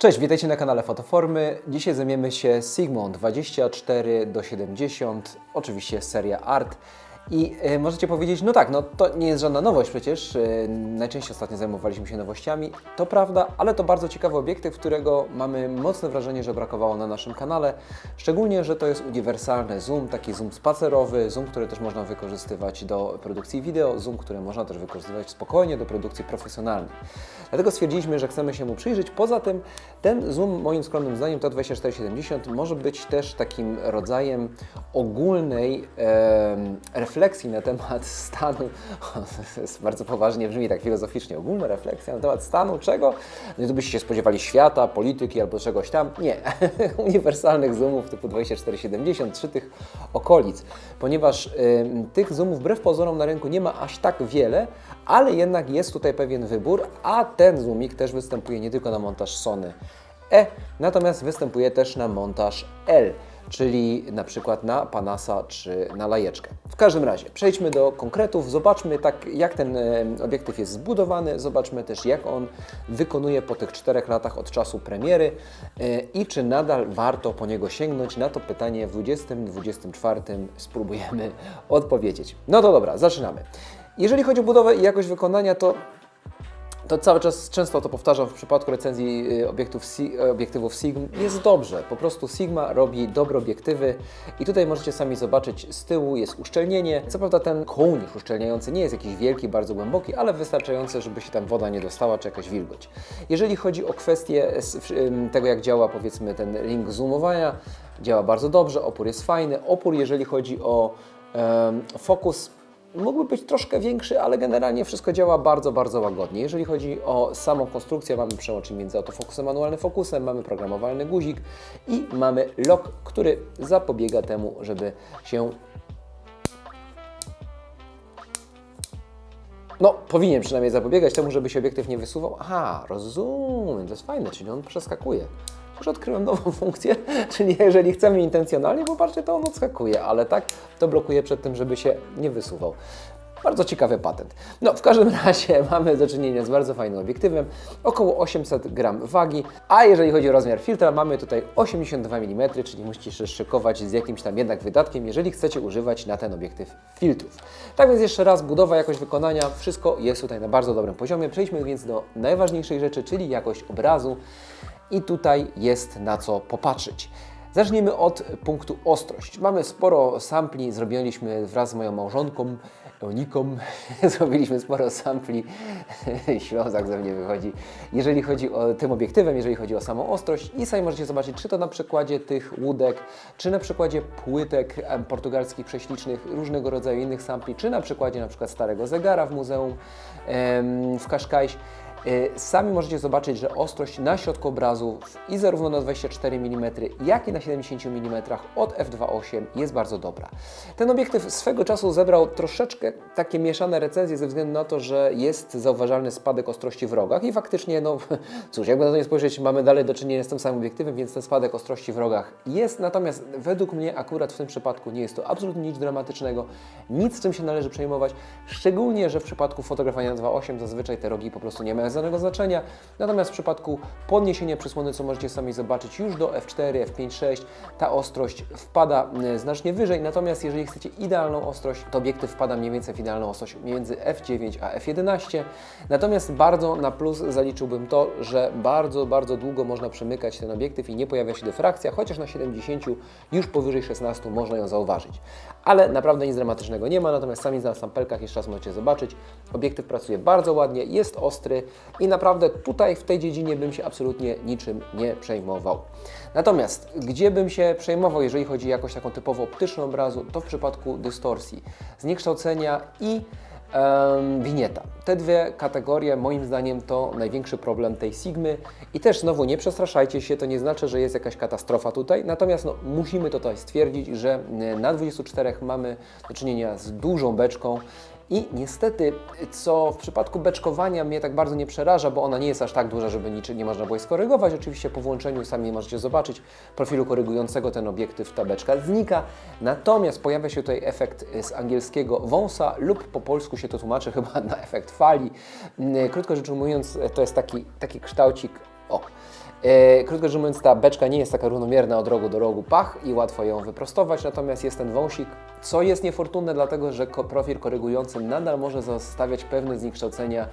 Cześć, witajcie na kanale Fotoformy. Dzisiaj zajmiemy się Sigmą 24 do 70, oczywiście seria Art. I e, możecie powiedzieć, no tak, no to nie jest żadna nowość przecież. E, najczęściej ostatnio zajmowaliśmy się nowościami. To prawda, ale to bardzo ciekawy obiektyw, którego mamy mocne wrażenie, że brakowało na naszym kanale. Szczególnie, że to jest uniwersalny zoom, taki zoom spacerowy, zoom, który też można wykorzystywać do produkcji wideo, zoom, który można też wykorzystywać spokojnie do produkcji profesjonalnej. Dlatego stwierdziliśmy, że chcemy się mu przyjrzeć. Poza tym ten zoom, moim skromnym zdaniem, to 2470 może być też takim rodzajem ogólnej e, refleksji na temat stanu, bardzo poważnie brzmi, tak filozoficznie, ogólna refleksja na temat stanu czego? No to byście się spodziewali świata, polityki albo czegoś tam. Nie, uniwersalnych zoomów typu 2470, czy tych okolic, ponieważ tych zoomów wbrew pozorom na rynku nie ma aż tak wiele, ale jednak jest tutaj pewien wybór, a ten zoomik też występuje nie tylko na montaż Sony E, natomiast występuje też na montaż L czyli na przykład na Panasa czy na lajeczkę. W każdym razie, przejdźmy do konkretów, zobaczmy tak, jak ten e, obiektyw jest zbudowany, zobaczmy też, jak on wykonuje po tych czterech latach od czasu premiery e, i czy nadal warto po niego sięgnąć. Na to pytanie w 2024 spróbujemy odpowiedzieć. No to dobra, zaczynamy. Jeżeli chodzi o budowę i jakość wykonania, to to cały czas często to powtarzam w przypadku recenzji y, obiektów, obiektywów Sigma, jest dobrze. Po prostu Sigma robi dobre obiektywy i tutaj możecie sami zobaczyć z tyłu jest uszczelnienie. Co prawda ten kołnierz uszczelniający nie jest jakiś wielki, bardzo głęboki, ale wystarczający, żeby się tam woda nie dostała czy jakaś wilgoć. Jeżeli chodzi o kwestię tego, jak działa powiedzmy ten ring zoomowania, działa bardzo dobrze, opór jest fajny. Opór, jeżeli chodzi o um, fokus, mógłby być troszkę większy, ale generalnie wszystko działa bardzo, bardzo łagodnie. Jeżeli chodzi o samą konstrukcję, mamy przełącznik między autofokusem manualnym fokusem, mamy programowalny guzik i mamy lock, który zapobiega temu, żeby się No, powinien przynajmniej zapobiegać temu, żeby się obiektyw nie wysuwał. Aha, rozumiem, to jest fajne, czyli on przeskakuje już odkryłem nową funkcję, czyli jeżeli chcemy intencjonalnie, popatrzcie, to on odskakuje, ale tak to blokuje przed tym, żeby się nie wysuwał. Bardzo ciekawy patent. No, w każdym razie mamy do czynienia z bardzo fajnym obiektywem, około 800 gram wagi, a jeżeli chodzi o rozmiar filtra, mamy tutaj 82 mm, czyli musicie się szykować z jakimś tam jednak wydatkiem, jeżeli chcecie używać na ten obiektyw filtrów. Tak więc jeszcze raz, budowa, jakość wykonania, wszystko jest tutaj na bardzo dobrym poziomie. Przejdźmy więc do najważniejszej rzeczy, czyli jakość obrazu i tutaj jest na co popatrzeć. Zacznijmy od punktu ostrość. Mamy sporo sampli, zrobiliśmy wraz z moją małżonką, Eoniką, zrobiliśmy sporo sampli, Ślązak ze mnie wychodzi, jeżeli chodzi o tym obiektywem, jeżeli chodzi o samą ostrość i sami możecie zobaczyć, czy to na przykładzie tych łódek, czy na przykładzie płytek portugalskich prześlicznych, różnego rodzaju innych sampli, czy na przykładzie na przykład starego zegara w muzeum w Kaszkajś. Y, sami możecie zobaczyć, że ostrość na środku obrazu i zarówno na 24 mm, jak i na 70 mm od f2.8 jest bardzo dobra. Ten obiektyw swego czasu zebrał troszeczkę takie mieszane recenzje ze względu na to, że jest zauważalny spadek ostrości w rogach i faktycznie, no cóż, jakby na to nie spojrzeć, mamy dalej do czynienia z tym samym obiektywem, więc ten spadek ostrości w rogach jest, natomiast według mnie akurat w tym przypadku nie jest to absolutnie nic dramatycznego, nic czym się należy przejmować, szczególnie, że w przypadku fotografowania na 2.8 zazwyczaj te rogi po prostu nie mają znaczenia. Natomiast w przypadku podniesienia przysłony, co możecie sami zobaczyć, już do F4, F5, 6 ta ostrość wpada e, znacznie wyżej. Natomiast jeżeli chcecie idealną ostrość, to obiektyw wpada mniej więcej w idealną ostrość między F9 a F11. Natomiast bardzo na plus zaliczyłbym to, że bardzo, bardzo długo można przemykać ten obiektyw i nie pojawia się dyfrakcja, chociaż na 70 już powyżej 16 można ją zauważyć. Ale naprawdę nic dramatycznego nie ma, natomiast sami na sampelkach jeszcze raz możecie zobaczyć, obiektyw pracuje bardzo ładnie, jest ostry i naprawdę tutaj w tej dziedzinie bym się absolutnie niczym nie przejmował. Natomiast gdzie bym się przejmował, jeżeli chodzi o jakość taką typowo optyczną obrazu, to w przypadku dystorsji, zniekształcenia i winieta. Te dwie kategorie moim zdaniem to największy problem tej Sigmy i też znowu nie przestraszajcie się, to nie znaczy, że jest jakaś katastrofa tutaj, natomiast no, musimy tutaj stwierdzić, że na 24 mamy do czynienia z dużą beczką i niestety, co w przypadku beczkowania mnie tak bardzo nie przeraża, bo ona nie jest aż tak duża, żeby niczym nie można było jej skorygować. Oczywiście po włączeniu sami możecie zobaczyć profilu korygującego ten obiektyw, ta beczka znika. Natomiast pojawia się tutaj efekt z angielskiego wąsa lub po polsku się to tłumaczy chyba na efekt fali. Krótko rzecz ujmując, to jest taki, taki kształcik, o, E, krótko rzecz mówiąc, ta beczka nie jest taka równomierna od rogu do rogu, pach i łatwo ją wyprostować, natomiast jest ten wąsik, co jest niefortunne, dlatego że profil korygujący nadal może zostawiać pewne zniekształcenia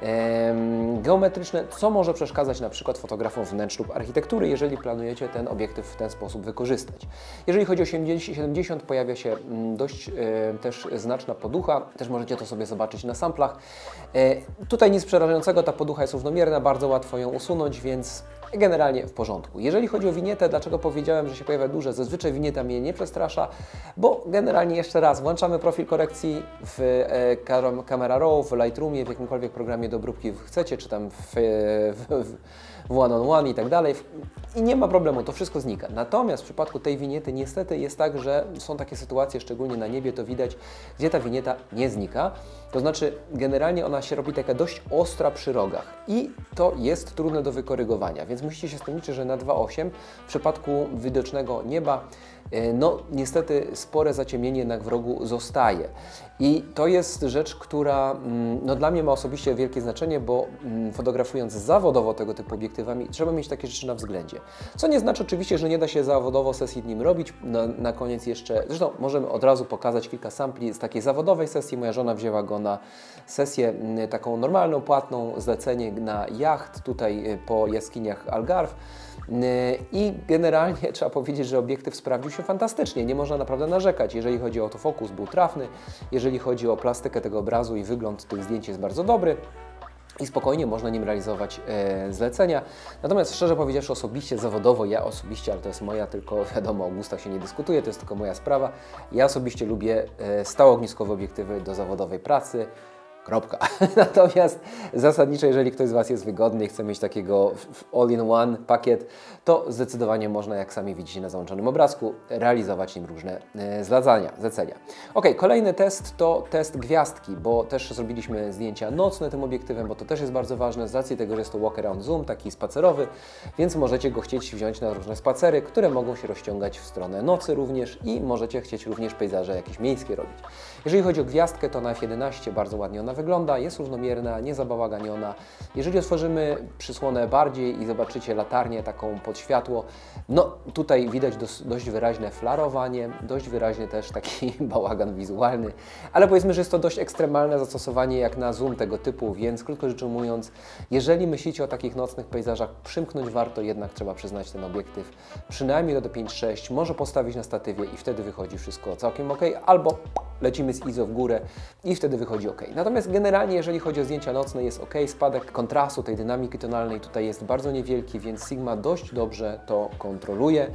em, geometryczne, co może przeszkadzać na przykład fotografom wnętrz lub architektury, jeżeli planujecie ten obiektyw w ten sposób wykorzystać. Jeżeli chodzi o 80, 70, pojawia się mm, dość e, też znaczna poducha, też możecie to sobie zobaczyć na samplach. E, tutaj nic przerażającego, ta poducha jest równomierna, bardzo łatwo ją usunąć, więc generalnie w porządku. Jeżeli chodzi o winietę, dlaczego powiedziałem, że się pojawia duże? Zazwyczaj winieta mnie nie przestrasza, bo generalnie jeszcze raz włączamy profil korekcji w e, Cam- Camera Raw, w Lightroomie, w jakimkolwiek programie do obróbki chcecie, czy tam w, w, w w one on one i tak dalej. I nie ma problemu, to wszystko znika. Natomiast w przypadku tej winiety niestety jest tak, że są takie sytuacje, szczególnie na niebie to widać, gdzie ta winieta nie znika. To znaczy generalnie ona się robi taka dość ostra przy rogach i to jest trudne do wykorygowania, więc musicie się z tym liczyć, że na 2.8 w przypadku widocznego nieba no niestety spore zaciemnienie jednak w rogu zostaje. I to jest rzecz, która mm, no, dla mnie ma osobiście wielkie znaczenie, bo mm, fotografując zawodowo tego typu obiektywami, trzeba mieć takie rzeczy na względzie. Co nie znaczy oczywiście, że nie da się zawodowo sesji nim robić. Na, na koniec jeszcze, zresztą możemy od razu pokazać kilka sampli z takiej zawodowej sesji. Moja żona wzięła go na sesję mm, taką normalną, płatną, zlecenie na jacht tutaj y, po jaskiniach Algarve. Y, I generalnie trzeba powiedzieć, że obiektyw sprawdził się fantastycznie. Nie można naprawdę narzekać. Jeżeli chodzi o autofokus, był trafny. Jeżeli chodzi o plastykę tego obrazu i wygląd tych zdjęć jest bardzo dobry. I spokojnie można nim realizować e, zlecenia. Natomiast szczerze powiedziawszy, osobiście, zawodowo, ja osobiście, ale to jest moja tylko, wiadomo, o gustach się nie dyskutuje, to jest tylko moja sprawa. Ja osobiście lubię e, stałogniskowe obiektywy do zawodowej pracy. Kropka. Natomiast zasadniczo, jeżeli ktoś z Was jest wygodny i chce mieć takiego all-in-one pakiet, to zdecydowanie można, jak sami widzicie na załączonym obrazku, realizować nim różne e, zlecenia. zlecenia. Ok, kolejny test to test gwiazdki, bo też zrobiliśmy zdjęcia nocne tym obiektywem, bo to też jest bardzo ważne z racji tego, że jest to walk around zoom, taki spacerowy, więc możecie go chcieć wziąć na różne spacery, które mogą się rozciągać w stronę nocy również i możecie chcieć również pejzaże jakieś miejskie robić. Jeżeli chodzi o gwiazdkę, to na F11 bardzo ładnie ona wygląda, jest równomierna, nie zabałaganiona. Jeżeli otworzymy przysłonę bardziej i zobaczycie latarnię taką pod światło, no tutaj widać dos, dość wyraźne flarowanie, dość wyraźnie też taki bałagan wizualny, ale powiedzmy, że jest to dość ekstremalne zastosowanie jak na zoom tego typu, więc krótko rzecz ujmując, jeżeli myślicie o takich nocnych pejzażach, przymknąć warto, jednak trzeba przyznać ten obiektyw przynajmniej do 5.6, może postawić na statywie i wtedy wychodzi wszystko całkiem ok, albo lecimy z ISO w górę i wtedy wychodzi ok. Natomiast generalnie, jeżeli chodzi o zdjęcia nocne, jest ok. Spadek kontrastu tej dynamiki tonalnej tutaj jest bardzo niewielki, więc Sigma dość dobrze to kontroluje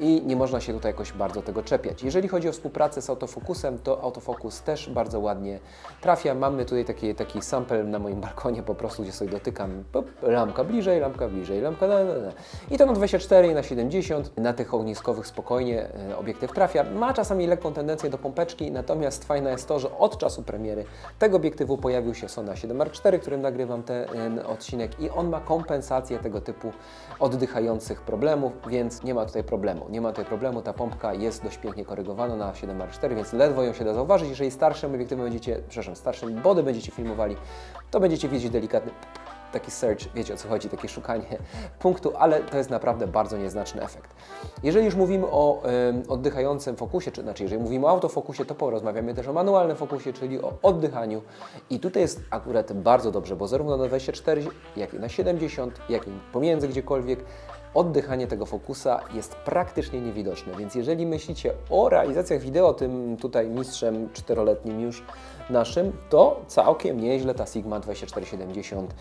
i nie można się tutaj jakoś bardzo tego czepiać. Jeżeli chodzi o współpracę z autofokusem, to autofokus też bardzo ładnie trafia. Mamy tutaj taki, taki sample na moim balkonie po prostu, gdzie sobie dotykam pop, lampka bliżej, lampka bliżej, lampka na, na, na. I to na 24 i na 70. Na tych ogniskowych spokojnie e, obiektyw trafia. Ma czasami lekką tendencję do pompeczki, natomiast fajne jest to, że od czasu premiery tego obiektywu pojawił się Sona 7 Mark IV, którym nagrywam ten odcinek i on ma kompensację tego typu oddychających problemów, więc nie ma tutaj problemu. Nie ma tutaj problemu, ta pompka jest dość pięknie korygowana na 7R4, więc ledwo ją się da zauważyć. Jeżeli starszym obiektywem będziecie, przepraszam, starszym body będziecie filmowali, to będziecie widzieć delikatny taki search, wiecie o co chodzi, takie szukanie punktu, ale to jest naprawdę bardzo nieznaczny efekt. Jeżeli już mówimy o y, oddychającym fokusie, czy znaczy jeżeli mówimy o autofokusie, to porozmawiamy też o manualnym fokusie, czyli o oddychaniu i tutaj jest akurat bardzo dobrze, bo zarówno na 24, jak i na 70, jak i pomiędzy gdziekolwiek oddychanie tego fokusa jest praktycznie niewidoczne, więc jeżeli myślicie o realizacjach wideo tym tutaj mistrzem czteroletnim już naszym, to całkiem nieźle ta Sigma 2470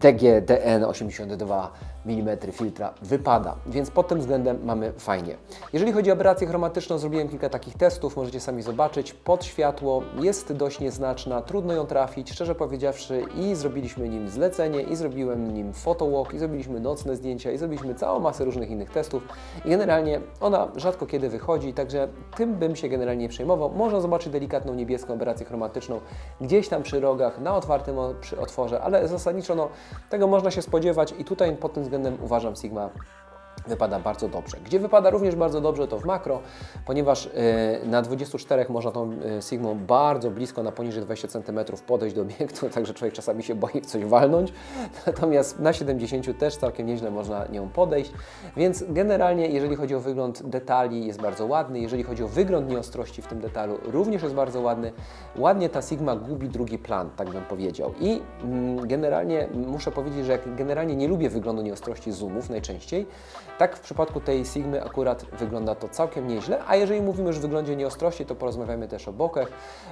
DG-DN 82 mm filtra wypada, więc pod tym względem mamy fajnie. Jeżeli chodzi o aberrację chromatyczną, zrobiłem kilka takich testów, możecie sami zobaczyć. Pod światło jest dość nieznaczna, trudno ją trafić, szczerze powiedziawszy i zrobiliśmy nim zlecenie, i zrobiłem nim photowalk, i zrobiliśmy nocne zdjęcia, i zrobiliśmy całą masę różnych innych testów i generalnie ona rzadko kiedy wychodzi, także tym bym się generalnie nie przejmował. Można zobaczyć delikatną niebieską aberrację chromatyczną gdzieś tam przy rogach, na otwartym otworze, ale zasadniczo no, tego można się spodziewać i tutaj pod tym względem uważam Sigma wypada bardzo dobrze. Gdzie wypada również bardzo dobrze to w makro, ponieważ y, na 24 można tą y, Sigmą bardzo blisko, na poniżej 20 cm podejść do obiektu, także człowiek czasami się boi w coś walnąć, natomiast na 70 też całkiem nieźle można nią podejść, więc generalnie jeżeli chodzi o wygląd detali jest bardzo ładny, jeżeli chodzi o wygląd nieostrości w tym detalu również jest bardzo ładny, ładnie ta Sigma gubi drugi plan, tak bym powiedział. I mm, generalnie muszę powiedzieć, że generalnie nie lubię wyglądu nieostrości zoomów najczęściej, tak w przypadku tej Sigmy akurat wygląda to całkiem nieźle, a jeżeli mówimy już o wyglądzie nieostrości, to porozmawiamy też o bokach.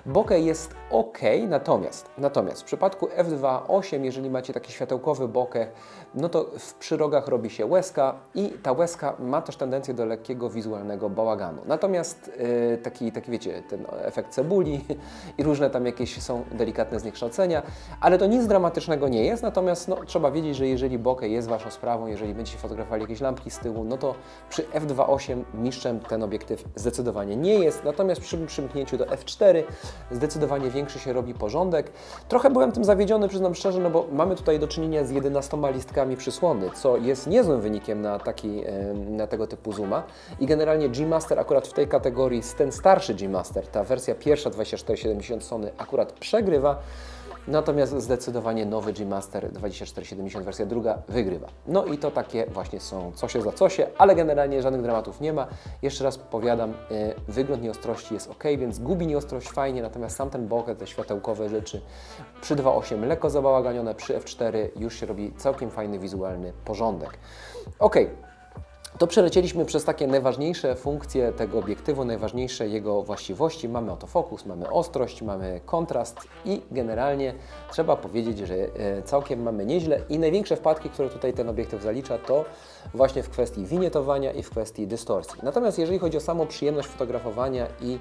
Bokeh jest ok, natomiast, natomiast w przypadku F2.8, jeżeli macie taki światełkowy bokeh, no to w przyrogach robi się łezka i ta łezka ma też tendencję do lekkiego wizualnego bałaganu. Natomiast yy, taki, taki, wiecie, ten efekt cebuli i różne tam jakieś są delikatne zniekształcenia, ale to nic dramatycznego nie jest, natomiast no, trzeba wiedzieć, że jeżeli bokeh jest Waszą sprawą, jeżeli będziecie fotografowali jakieś lampki z tyłu, no to przy f2.8 mistrzem ten obiektyw zdecydowanie nie jest, natomiast przy przymknięciu do f4 zdecydowanie większy się robi porządek. Trochę byłem tym zawiedziony, przyznam szczerze, no bo mamy tutaj do czynienia z 11 listkami przysłony, co jest niezłym wynikiem na, taki, na tego typu zooma. I generalnie G-Master akurat w tej kategorii, ten starszy G-Master, ta wersja pierwsza 2470 Sony akurat przegrywa, Natomiast zdecydowanie nowy G-Master 2470 wersja druga wygrywa. No i to takie właśnie są cosie za cosie, ale generalnie żadnych dramatów nie ma. Jeszcze raz powiadam, yy, wygląd nieostrości jest ok, więc gubi nieostrość fajnie, natomiast sam ten bokeh, te światełkowe rzeczy przy 2.8 lekko zabałaganione, przy F4 już się robi całkiem fajny wizualny porządek. Ok, to przelecieliśmy przez takie najważniejsze funkcje tego obiektywu, najważniejsze jego właściwości. Mamy autofokus, mamy ostrość, mamy kontrast i generalnie trzeba powiedzieć, że e, całkiem mamy nieźle i największe wpadki, które tutaj ten obiektyw zalicza, to właśnie w kwestii winietowania i w kwestii dystorsji. Natomiast jeżeli chodzi o samą przyjemność fotografowania i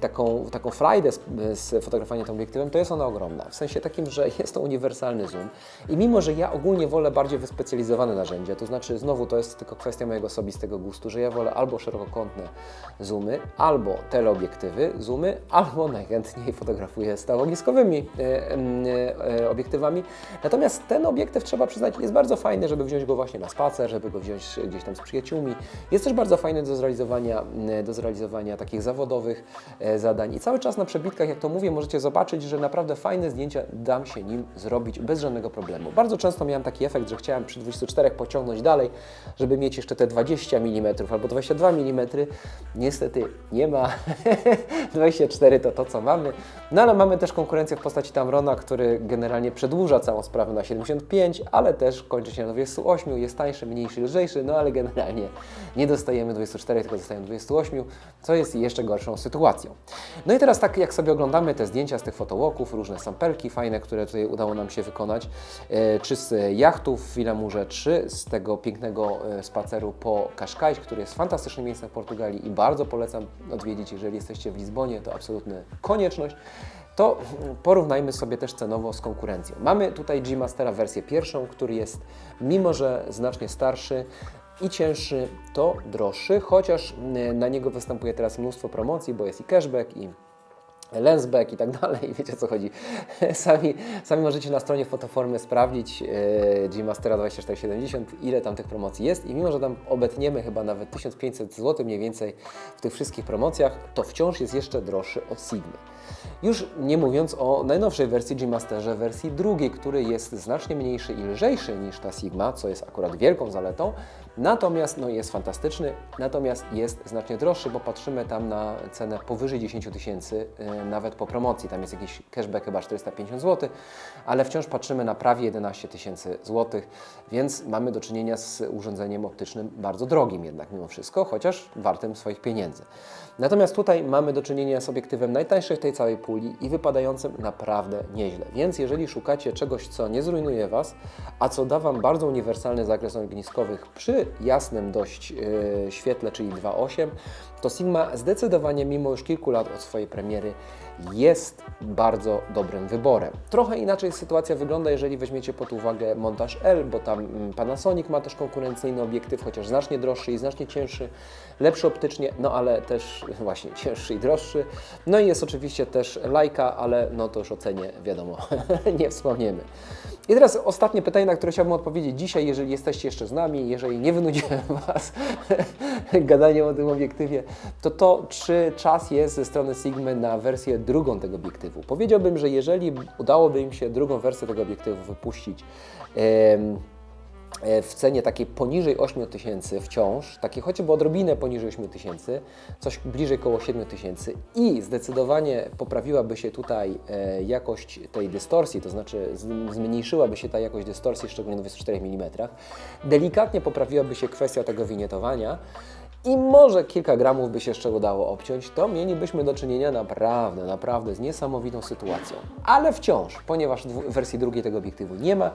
taką, taką frajdę z, z fotografowaniem tym obiektywem, to jest ona ogromna. W sensie takim, że jest to uniwersalny zoom i mimo, że ja ogólnie wolę bardziej wyspecjalizowane narzędzia, to znaczy znowu to jest tylko kwestia mojego osobistego gustu, że ja wolę albo szerokokątne zoomy, albo teleobiektywy zoomy, albo najchętniej fotografuję stałogniskowymi e, e, obiektywami. Natomiast ten obiektyw, trzeba przyznać, jest bardzo fajny, żeby wziąć go właśnie na spacer, żeby go wziąć gdzieś tam z przyjaciółmi. Jest też bardzo fajny do zrealizowania, do zrealizowania takich zawodowych e, zadań. I cały czas na przebitkach, jak to mówię, możecie zobaczyć, że naprawdę fajne zdjęcia dam się nim zrobić bez żadnego problemu. Bardzo często miałem taki efekt, że chciałem przy 24 pociągnąć dalej, żeby mieć jeszcze te 20 mm albo 22 mm. Niestety nie ma. 24 to to, co mamy. No ale mamy też konkurencję w postaci Tamrona, który generalnie przedłuża całą sprawę na 75, ale też kończy się na 28, jest tańszy, mniejszy, lżejszy, no ale generalnie nie dostajemy 24, tylko dostajemy 28, co jest jeszcze gorszą sytuacją. No i teraz tak jak sobie oglądamy te zdjęcia z tych fotowalków, różne sampelki fajne, które tutaj udało nam się wykonać, e, czy z jachtów w Wilamurze, czy z tego pięknego e, spaceru po Kaszkajś, który jest fantastycznym miejscem w Portugalii i bardzo polecam odwiedzić, jeżeli jesteście w Lizbonie, to absolutna konieczność to porównajmy sobie też cenowo z konkurencją. Mamy tutaj G-Mastera wersję pierwszą, który jest, mimo że znacznie starszy, i cięższy, to droższy, chociaż mm, na niego występuje teraz mnóstwo promocji, bo jest i cashback, i lensback i tak dalej, wiecie co chodzi. Sami, sami możecie na stronie fotoformy sprawdzić yy, G-Mastera 2470, ile tam tych promocji jest i mimo, że tam obetniemy chyba nawet 1500 zł mniej więcej w tych wszystkich promocjach, to wciąż jest jeszcze droższy od Sigmy. Już nie mówiąc o najnowszej wersji G-Masterze, wersji drugiej, który jest znacznie mniejszy i lżejszy niż ta Sigma, co jest akurat wielką zaletą, natomiast no, jest fantastyczny, natomiast jest znacznie droższy, bo patrzymy tam na cenę powyżej 10 tysięcy, yy, nawet po promocji, tam jest jakiś cashback chyba 450 zł, ale wciąż patrzymy na prawie 11 tysięcy złotych, więc mamy do czynienia z urządzeniem optycznym bardzo drogim jednak mimo wszystko, chociaż wartym swoich pieniędzy. Natomiast tutaj mamy do czynienia z obiektywem najtańszym w tej całej puli i wypadającym naprawdę nieźle. Więc jeżeli szukacie czegoś, co nie zrujnuje Was, a co da Wam bardzo uniwersalny zakres ogniskowych przy jasnym dość yy, świetle, czyli 2.8, to Sigma zdecydowanie mimo już kilku lat od swojej premiery jest bardzo dobrym wyborem. Trochę inaczej sytuacja wygląda, jeżeli weźmiecie pod uwagę montaż L, bo tam mm, Panasonic ma też konkurencyjny obiektyw, chociaż znacznie droższy i znacznie cięższy, lepszy optycznie, no ale też właśnie cięższy i droższy. No i jest oczywiście też Leica, ale no to już o cenie wiadomo, nie wspomniemy. I teraz ostatnie pytanie, na które chciałbym odpowiedzieć dzisiaj, jeżeli jesteście jeszcze z nami, jeżeli nie wynudziłem Was gadaniem o tym obiektywie, to to, czy czas jest ze strony Sigmy na wersję drugą tego obiektywu. Powiedziałbym, że jeżeli udałoby im się drugą wersję tego obiektywu wypuścić, e, w cenie takiej poniżej 8 tysięcy wciąż, takie chociażby odrobinę poniżej 8 tysięcy, coś bliżej koło 7 tysięcy i zdecydowanie poprawiłaby się tutaj e, jakość tej dystorsji, to znaczy zmniejszyłaby się ta jakość dystorsji, szczególnie na 24 mm, delikatnie poprawiłaby się kwestia tego winietowania, i może kilka gramów by się jeszcze udało obciąć, to mielibyśmy do czynienia naprawdę, naprawdę z niesamowitą sytuacją. Ale wciąż, ponieważ w wersji drugiej tego obiektywu nie ma,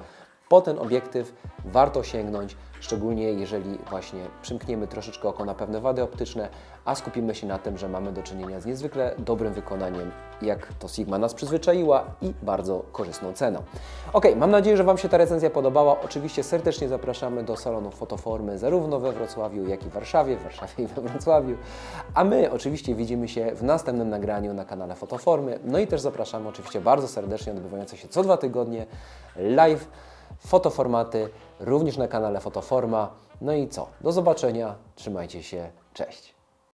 po ten obiektyw warto sięgnąć, szczególnie jeżeli właśnie przymkniemy troszeczkę oko na pewne wady optyczne, a skupimy się na tym, że mamy do czynienia z niezwykle dobrym wykonaniem, jak to Sigma nas przyzwyczaiła i bardzo korzystną ceną. Ok, mam nadzieję, że Wam się ta recenzja podobała. Oczywiście serdecznie zapraszamy do salonu Fotoformy zarówno we Wrocławiu, jak i w Warszawie, w Warszawie i we Wrocławiu. A my oczywiście widzimy się w następnym nagraniu na kanale Fotoformy. No i też zapraszamy oczywiście bardzo serdecznie odbywające się co dwa tygodnie live fotoformaty, również na kanale Fotoforma. No i co? Do zobaczenia, trzymajcie się, cześć.